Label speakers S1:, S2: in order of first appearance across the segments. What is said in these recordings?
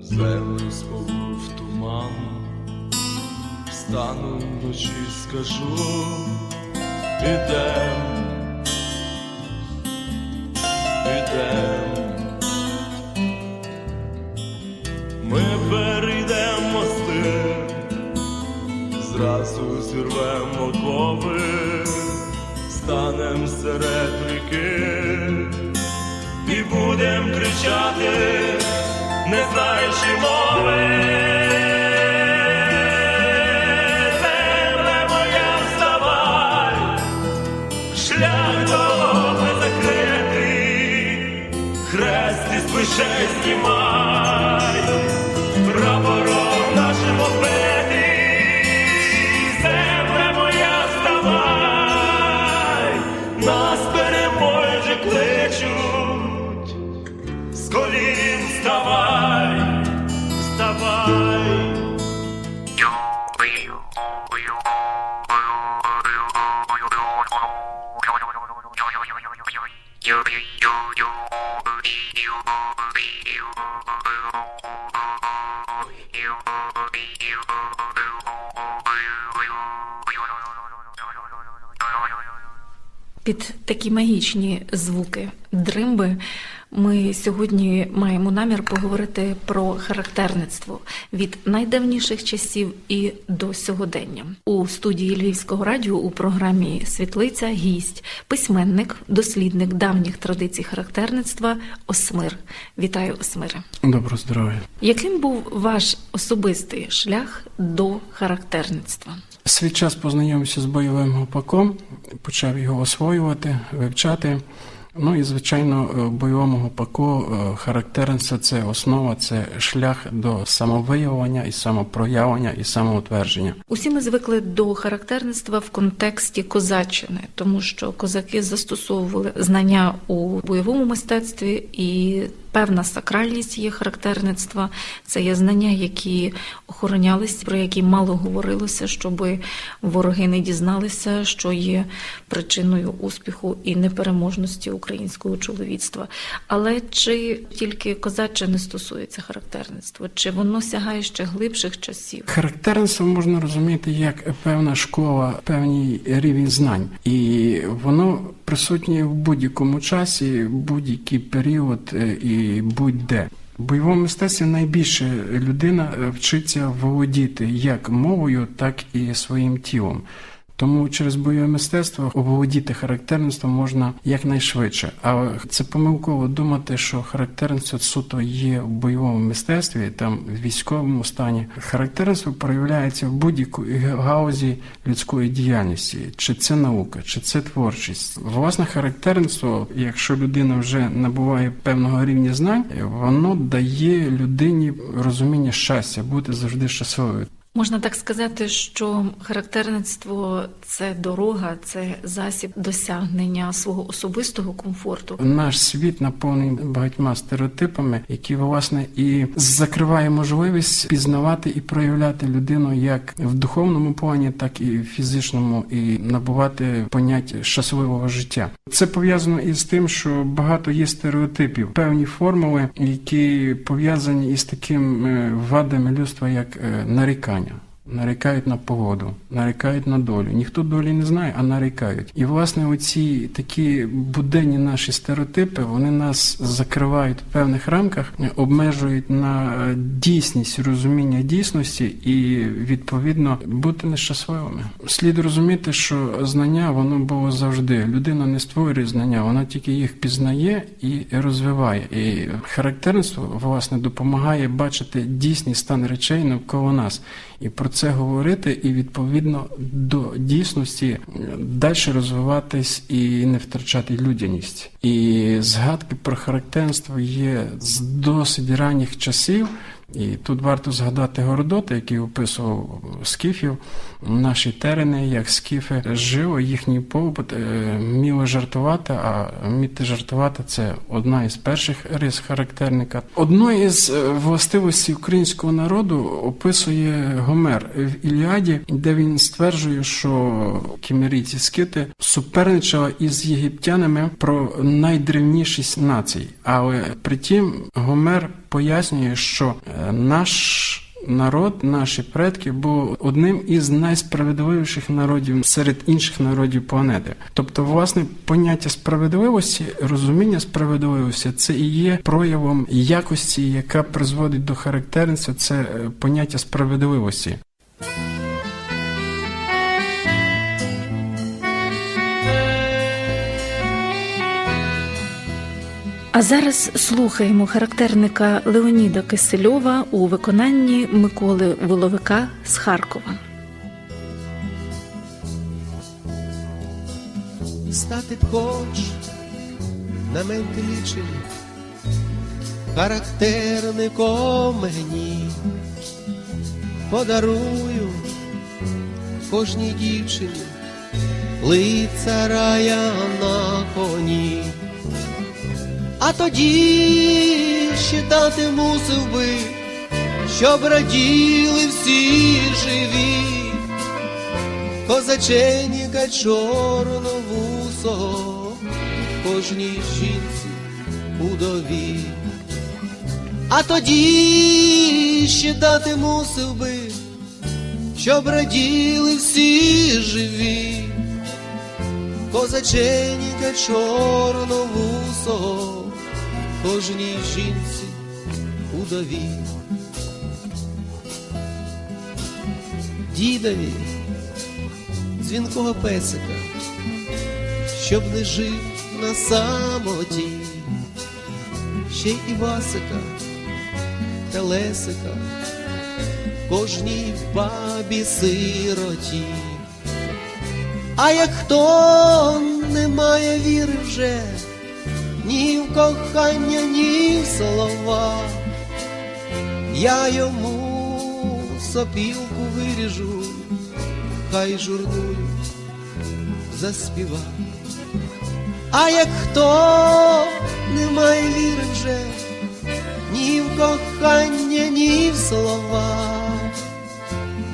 S1: Землю спову в туман, встану вночі, скажу, підем, серед ріки і будем кричати, не знаючи мови.
S2: Під такі магічні звуки дримби ми сьогодні маємо намір поговорити про характерництво від найдавніших часів і до сьогодення. У студії Львівського радіо у програмі Світлиця гість, письменник, дослідник давніх традицій характерництва Осмир. Вітаю, Осмире.
S3: Добро здоров'я.
S2: Яким був ваш особистий шлях до характерництва?
S3: Свій час познайомився з бойовим гопаком, почав його освоювати, вивчати. Ну і звичайно, е, бойовому паку характерен характерництво – це основа, це шлях до самовиявлення і самопроявлення і самоутвердження.
S2: Усі ми звикли до характерництва в контексті козаччини, тому що козаки застосовували знання у бойовому мистецтві і певна сакральність є характерництва. Це є знання, які охоронялись, про які мало говорилося, щоб вороги не дізналися, що є причиною успіху і непереможності українського чоловіцтва. Але чи тільки козаччини стосується характерництва, чи воно сягає ще глибших часів?
S3: Характерництво можна розуміти як певна школа, певний рівень знань, і воно присутнє в будь-якому часі, будь-який період е, будь-де. Бойовому мистецтві найбільше людина е, вчиться володіти як мовою, так і своїм тілом. Тому через бойове мистецтво оволодіти характерництвом можна якнайшвидше. А це помилково думати, що характерництво суто є в бойовому мистецтві, там в військовому стані. Характерництво проявляється в будь-якій гаузі людської діяльності, чи це наука, чи це творчість. Власне, характерництво, якщо людина вже набуває певного рівня знань, воно дає людині розуміння щастя, бути завжди щасливою.
S2: Можна так сказати, що характерництво це дорога, це засіб досягнення свого особистого комфорту.
S3: Наш світ наповнений багатьма стереотипами, які власне і закриває можливість пізнавати і проявляти людину як в духовному плані, так і в фізичному, і набувати поняття щасливого життя. Це пов'язано із тим, що багато є стереотипів, певні формули, які пов'язані із таким е, вадами людства, як е, нарікання. Нарікають на погоду, нарікають на долю. Ніхто долі не знає, а нарікають. І власне оці такі буденні наші стереотипи вони нас закривають в певних рамках, обмежують на е, дійсність розуміння дійсності і відповідно бути нещасливими. Слід розуміти, що знання воно було завжди. Людина не створює знання, вона тільки їх пізнає і розвиває. І характерництво власне допомагає бачити дійсний стан речей навколо нас і про це говорити, і відповідно до дійсності далі розвиватись і не втрачати людяність. І згадки про характерство є з досить ранніх часів. І тут варто згадати Городота, який описував скіфів, наші терени, як скіфи живо, їхній побут, е, вміло жартувати, а вміти жартувати це одна із перших рис характерника. Одною із е, властивостей українського народу описує Гомер в Іліаді, де він стверджує, що кімерійці скити суперничали із єгиптянами про найдревнішість націй. Але притім Гомер пояснює, що е, наш народ, наші предки, був одним із найсправедливіших народів серед інших народів планети. Тобто, власне, поняття справедливості, розуміння справедливості це і є проявом якості, яка призводить до характерництва, це е, поняття справедливості.
S2: А зараз слухаємо характерника Леоніда Кисельова у виконанні Миколи Воловика з Харкова.
S4: стати б хоч на ментилічені, характерником мені подарую кожній дівчині лицара я на коні. А тоді дати мусив би, щоб раділи всі живі козаченіка чорновусого кожній жінці удові. А тоді ще дати мусив би, щоб раділи всі живі, козаченіка чорновусого кожній жінці удові. Дідові дзвінкого песика, щоб не жив на самоті, ще й Івасика та Лесика, кожній бабі сироті. А як хто не має віри вже ні в кохання, ні в слова, я йому сопілку виріжу хай журною заспіва. А як хто не має віри вже ні в кохання, ні в слова,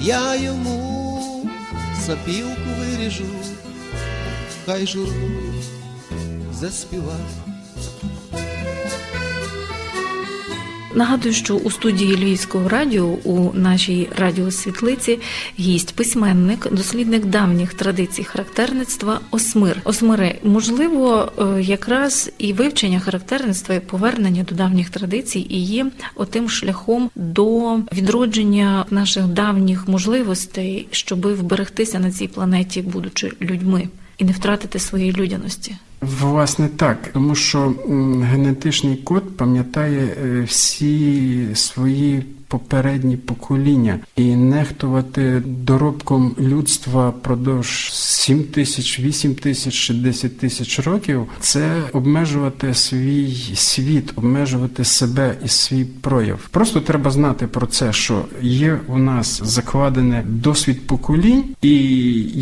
S4: я йому сопілку виріжу, хай журною заспіва.
S2: Нагадую, що у студії Львівського радіо у нашій радіосвітлиці гість письменник, дослідник давніх традицій характерництва Осмир. Осмири, можливо, е, якраз і вивчення характерництва і повернення до давніх традицій і є отим шляхом до відродження наших давніх можливостей, щоби вберегтися на цій планеті, будучи людьми, і не втратити своєї людяності.
S3: Власне так, тому що генетичний код пам'ятає е, всі свої попередні покоління і нехтувати доробком людства продовж 7 тисяч, 8 тисяч чи 10 тисяч років це обмежувати свій світ, обмежувати себе і свій прояв. Просто треба знати про це, що є у нас закладене досвід поколінь, і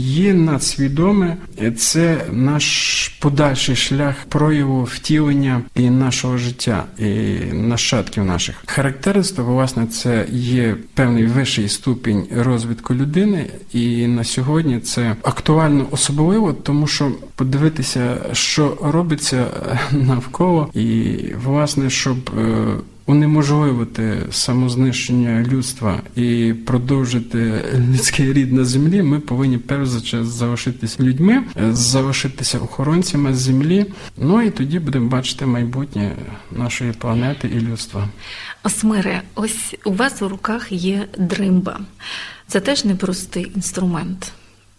S3: є надсвідоме це наш подальший шлях прояву втілення і нашого життя, і нащадків наших. Характерництво, власне, це є певний вищий ступінь розвитку людини, і на сьогодні це актуально особливо, тому що подивитися, що робиться навколо, і власне, щоб е, унеможливити самознищення людства і продовжити людський рід на землі, ми повинні перш за все залишитися людьми, залишитися охоронцями землі. Ну і тоді будемо бачити майбутнє нашої планети і людства.
S2: Осмире, ось у вас у руках є дримба. Це теж непростий інструмент.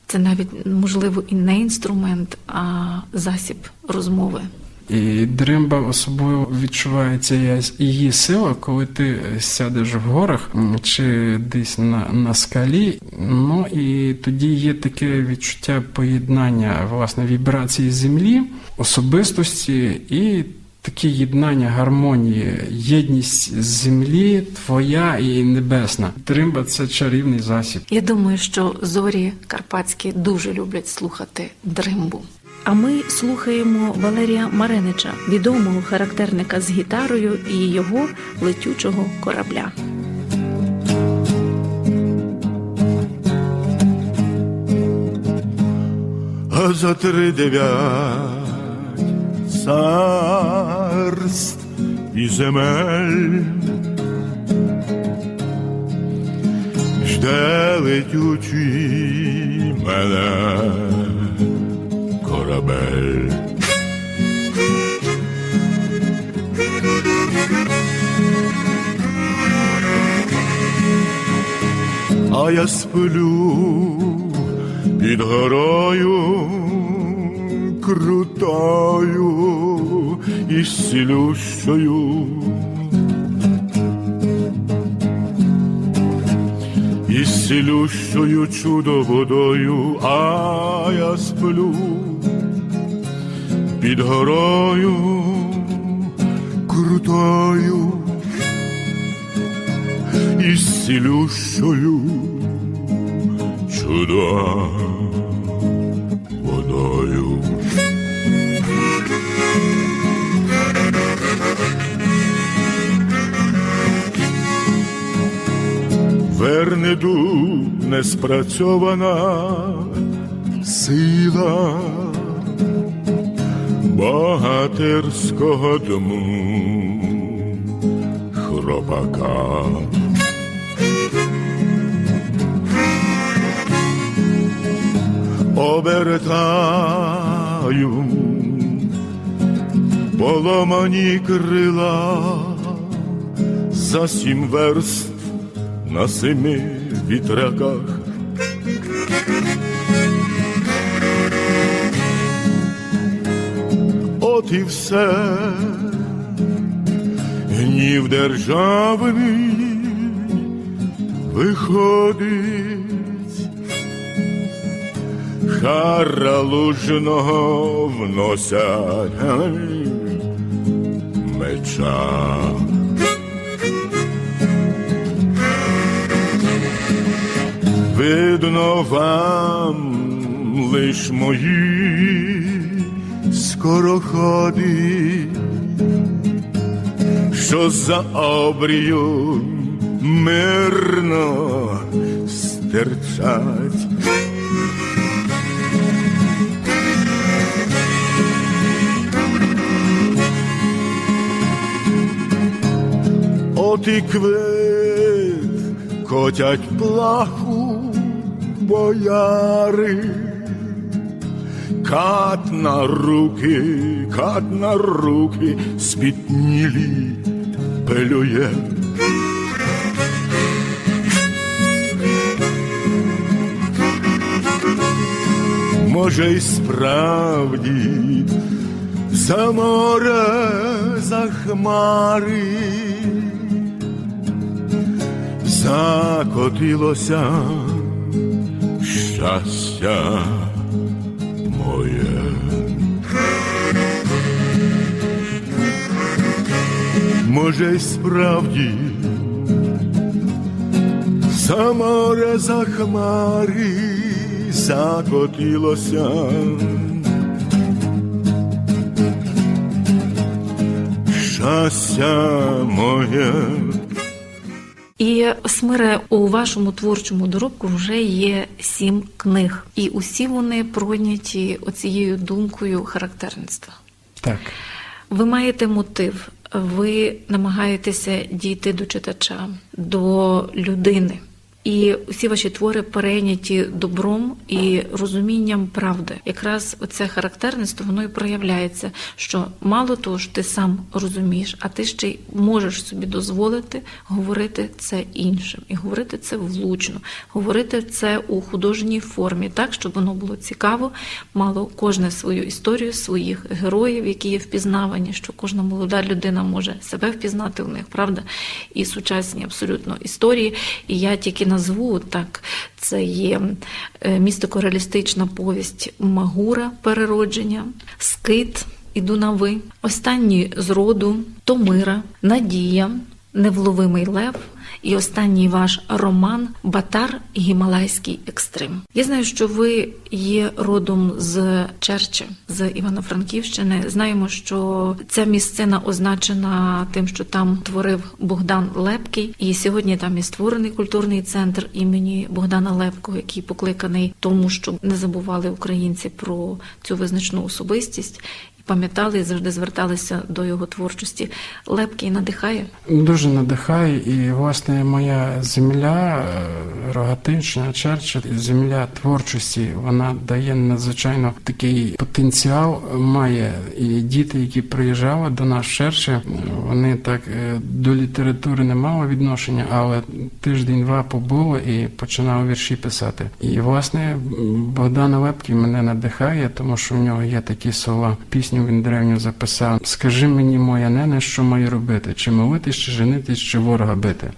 S2: Це навіть, можливо, і не інструмент, а засіб розмови.
S3: І дримба особливо відчувається її сила, коли ти сядеш в горах чи десь на, на скалі. Ну і тоді є таке відчуття поєднання власне вібрації землі, особистості і таке єднання, гармонії, єдність землі, твоя і небесна. Дримба це чарівний засіб.
S2: Я думаю, що зорі карпатські дуже люблять слухати дримбу. А ми слухаємо Валерія Маринича, відомого характерника з гітарою і його летючого корабля.
S5: а за три дев'ять царств і земель жде летючий мене корабель. А я сплю під горою крутою і сілющою. І сілющою чудо водою, а я сплю під горою крутою і сілющою чудо водою. Вернеду не спрацьована сила богатирського дому хробака. обертаю поломані крила за сім верст на семи вітряках. От і все гнів державний виходить Хара лужного вносять меча. Видно вам лиш мої скороходи, що за обрію мирно стирчать. От і квит котять плаху бояри, кат на руки, кат на руки спітнілі пелює. Може, й справді за море, за хмари закотилося щастя моє. Може, й справді за море, за хмари закотилося. Щастя моє.
S2: І Смире, у вашому творчому доробку вже є сім книг, і усі вони пройняті оцією думкою характерництва.
S3: Так.
S2: Ви маєте мотив, ви намагаєтеся дійти до читача, до людини. І усі ваші твори перейняті добром і розумінням правди. Якраз оце характерництво воно і проявляється, що мало того ж ти сам розумієш, а ти ще й можеш собі дозволити говорити це іншим і говорити це влучно, говорити це у художній формі, так щоб воно було цікаво, мало кожне свою історію, своїх героїв, які є впізнавані, що кожна молода людина може себе впізнати у них, правда, і сучасні абсолютно історії. І я тільки назву так, це є е, містико-реалістична повість Магура переродження, Скит. і Дунави, ви. Останні з роду Томира, Надія, Невловимий Лев. І останній ваш роман Батар Гімалайський екстрим. Я знаю, що ви є родом з Черча, з Івано-Франківщини. Знаємо, що ця місцина означена тим, що там творив Богдан Лепкий, і сьогодні там і створений культурний центр імені Богдана Лепкого, який покликаний тому, щоб не забували українці про цю визначну особистість. Пам'ятали і завжди зверталися до його творчості. Лепкий надихає.
S3: Дуже надихає, і власне моя земля, е, Рогатинщина, Черча, земля творчості, вона дає надзвичайно такий потенціал. Має і діти, які приїжджали до нас Черча, вони так е, до літератури не мали відношення, але тиждень-два побули і починали вірші писати. І власне Богдан Лепкий мене надихає, тому що в нього є такі слова. Пісню він древню записав: Скажи мені, моя нене, що маю робити? Чи молитись, чи женитись, чи ворога бити?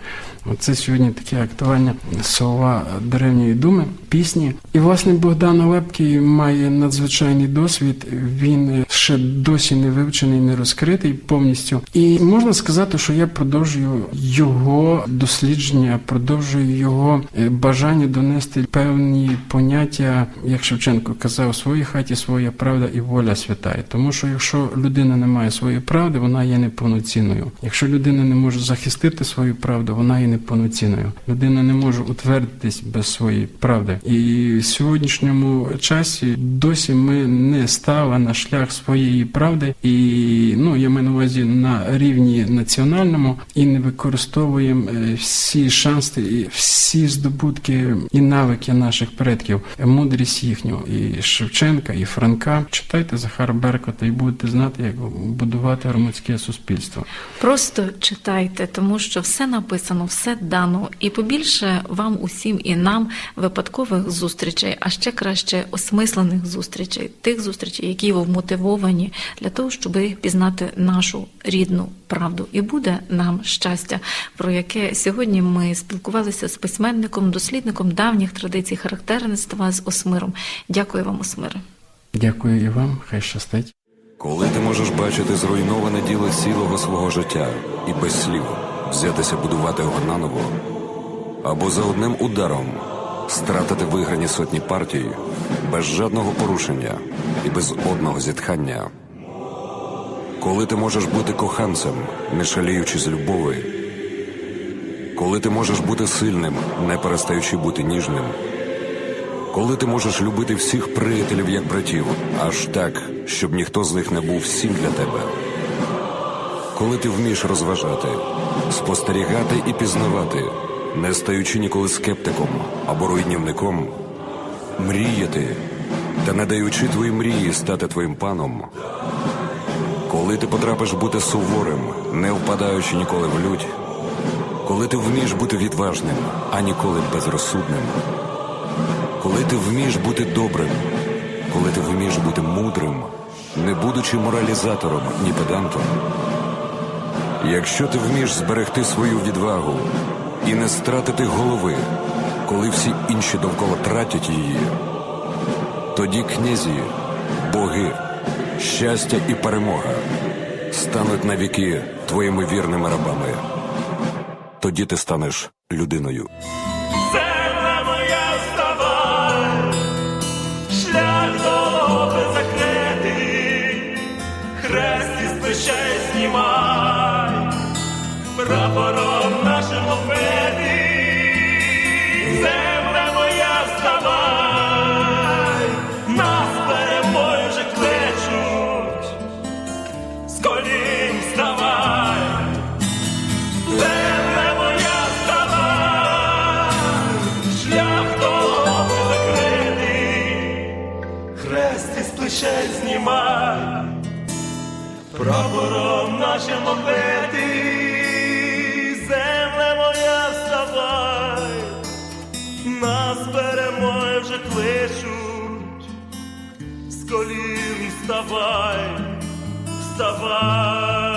S3: Оце сьогодні такі актуальні слова древньої думи, пісні. І власне Богдан Лепкий має надзвичайний досвід. Він ще досі не вивчений, не розкритий повністю. І можна сказати, що я продовжую його дослідження, продовжую його е, бажання донести певні поняття, як Шевченко казав, у своїй хаті своя правда і воля святає. Тому що якщо людина не має своєї правди, вона є неповноцінною. Якщо людина не може захистити свою правду, вона є неповноцінною. Людина не може утвердитись без своєї правди. І в сьогоднішньому часі досі ми не стали на шлях своєї правди, і ну я маю на увазі на рівні національному і не використовуємо е, всі шанси, і всі здобутки і навики наших предків, мудрість їхню, і Шевченка, і Франка. Читайте Захара Беркута і будете знати, як будувати громадське суспільство.
S2: Просто читайте, тому що все написано, все дано, і побільше вам усім і нам випадкових зустрічей, а ще краще осмислених зустрічей, тих зустрічей, які ви вмотивовані для того, щоб пізнати нашу рідну правду. І буде нам щастя, про яке сьогодні ми спілкувалися з письменником, дослідником давніх традицій характерництва з Осмиром. Дякую вам, Осмире.
S3: Дякую і вам, хай щастить.
S6: Коли ти можеш бачити зруйноване діло цілого свого життя і без слів взятися будувати його наново, або за одним ударом стратити виграні сотні партій без жодного порушення і без одного зітхання. Коли ти можеш бути коханцем, не шаліючи з любови, коли ти можеш бути сильним, не перестаючи бути ніжним. Коли ти можеш любити всіх приятелів як братів, аж так, щоб ніхто з них не був всім для тебе. Коли ти вмієш розважати, спостерігати і пізнавати, не стаючи ніколи скептиком або руйнівником, мріяти та не даючи твої мрії стати твоїм паном. Коли ти потрапиш бути суворим, не впадаючи ніколи в лють, коли ти вмієш бути відважним, а ніколи безрозсудним. Коли ти вмієш бути добрим, коли ти вмієш бути мудрим, не будучи моралізатором ні педантом. Якщо ти вмієш зберегти свою відвагу і не стратити голови, коли всі інші довкола тратять її, тоді князі, боги, щастя і перемога стануть навіки твоїми вірними рабами. Тоді ти станеш людиною.
S1: З вставай, вставай.